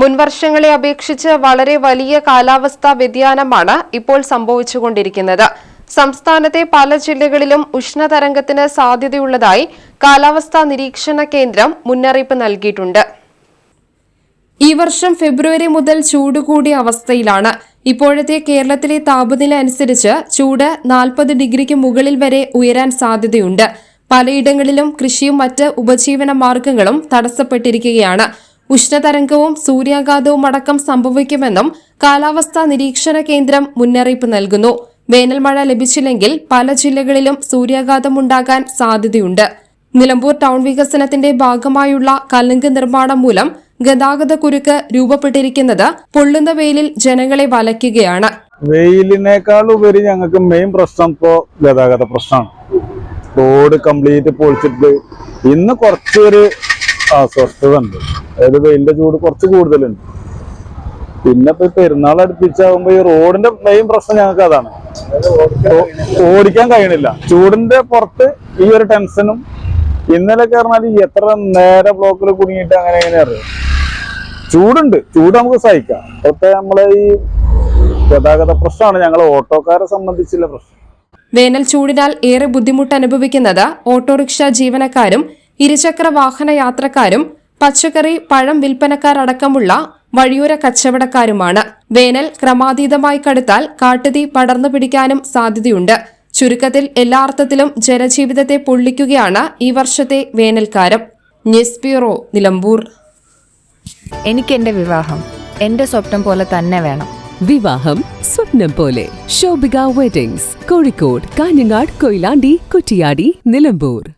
മുൻവർഷങ്ങളെ അപേക്ഷിച്ച് വളരെ വലിയ കാലാവസ്ഥാ വ്യതിയാനമാണ് ഇപ്പോൾ സംഭവിച്ചുകൊണ്ടിരിക്കുന്നത്. സംസ്ഥാനത്തെ പല ജില്ലകളിലും ഉഷ്ണതരംഗത്തിന് സാധ്യതയുള്ളതായി കാലാവസ്ഥാ നിരീക്ഷണ കേന്ദ്രം മുന്നറിയിപ്പ് നൽകിയിട്ടുണ്ട്. ഈ വർഷം ഫെബ്രുവരി മുതൽ ചൂട് കൂടിയ അവസ്ഥയിലാണ്. ഇപ്പോഴത്തെ കേരളത്തിലെ താപനില അനുസരിച്ച് ചൂട് നാൽപ്പത് ഡിഗ്രിക്ക് മുകളിൽ വരെ ഉയരാൻ സാധ്യതയുണ്ട്. പലയിടങ്ങളിലും കൃഷിയും മറ്റ് ഉപജീവന മാർഗങ്ങളും തടസ്സപ്പെട്ടിരിക്കുകയാണ്. ഉഷ്ണതരംഗവും സൂര്യാഘാതവും അടക്കം സംഭവിക്കുമെന്നും കാലാവസ്ഥാ നിരീക്ഷണ കേന്ദ്രം മുന്നറിയിപ്പ് നൽകുന്നു. വേനൽ മഴ ലഭിച്ചില്ലെങ്കിൽ പല ജില്ലകളിലും സൂര്യാഘാതമുണ്ടാകാൻ സാധ്യതയുണ്ട്. നിലമ്പൂർ ടൗൺ വികസനത്തിന്റെ ഭാഗമായുള്ള കലുങ്ക് നിർമ്മാണം മൂലം ഗതാഗത കുരുക്ക് രൂപപ്പെട്ടിരിക്കുന്നത് പൊള്ളുന്ന വെയിലിൽ ജനങ്ങളെ വലയ്ക്കുകയാണ്. വെയിലിനേക്കാൾ ഉപരി ഞങ്ങൾക്ക് മെയിൻ പ്രശ്നം ഇപ്പോ ഗതാഗത പ്രശ്നമാണ്. റോഡ് കംപ്ലീറ്റ് പൊളിച്ചിട്ട് ഇന്ന് കുറച്ചൊരു അസ്വസ്ഥത ഉണ്ട് അതായത് വെയിലിന്റെ ചൂട് കുറച്ച് കൂടുതലുണ്ട്. പിന്നെ ഇപ്പൊ പെരുന്നാൾ അടുപ്പിച്ചാകുമ്പോ ഈ റോഡിന്റെ മെയിൻ പ്രശ്നം ഞങ്ങൾക്ക് അതാണ്. ഓടിക്കാൻ കഴിയണില്ല. ചൂടിന്റെ പുറത്ത് ഈ ഒരു ടെൻഷനും ഇന്നലെ ഈ എത്ര നേരെ ബ്ലോക്കിൽ കുടുങ്ങിയിട്ട് അങ്ങനെ എങ്ങനെ അറിയാം. ചൂടുണ്ട്. ചൂട് നമുക്ക് സഹിക്കാം. ഇപ്പോഴത്തെ നമ്മളെ ഈ ഗതാഗത പ്രശ്നമാണ് ഞങ്ങൾ ഓട്ടോക്കാരെ സംബന്ധിച്ചുള്ള പ്രശ്നം. വേനൽ ചൂടിനാൽ ഏറെ ബുദ്ധിമുട്ട് അനുഭവിക്കുന്നത് ഓട്ടോറിക്ഷ ജീവനക്കാരും ഇരുചക്ര വാഹന യാത്രക്കാരും പച്ചക്കറി പഴം വിൽപ്പനക്കാരടക്കമുള്ള വഴിയോര കച്ചവടക്കാരുമാണ്. വേനൽ ക്രമാതീതമായി കടുത്താൽ കാട്ടുതീ പടർന്നു പിടിക്കാനും സാധ്യതയുണ്ട്. ചുരുക്കത്തിൽ എല്ലാ അർത്ഥത്തിലും ജനജീവിതത്തെ പൊള്ളിക്കുകയാണ് ഈ വർഷത്തെ വേനൽക്കാരം ന്യൂസ് ബ്യൂറോ നിലമ്പൂർ. എനിക്ക് എന്റെ വിവാഹം. എന്റെ സ്വപ്നം പോലെ തന്നെ വേണം. വിവാഹം സ്വപ്നം പോലെ. ശോഭിക വെഡിങ്സ് കോഴിക്കോട് കാഞ്ഞങ്ങാട് കൊയിലാണ്ടി കുറ്റിയാടി നിലമ്പൂർ.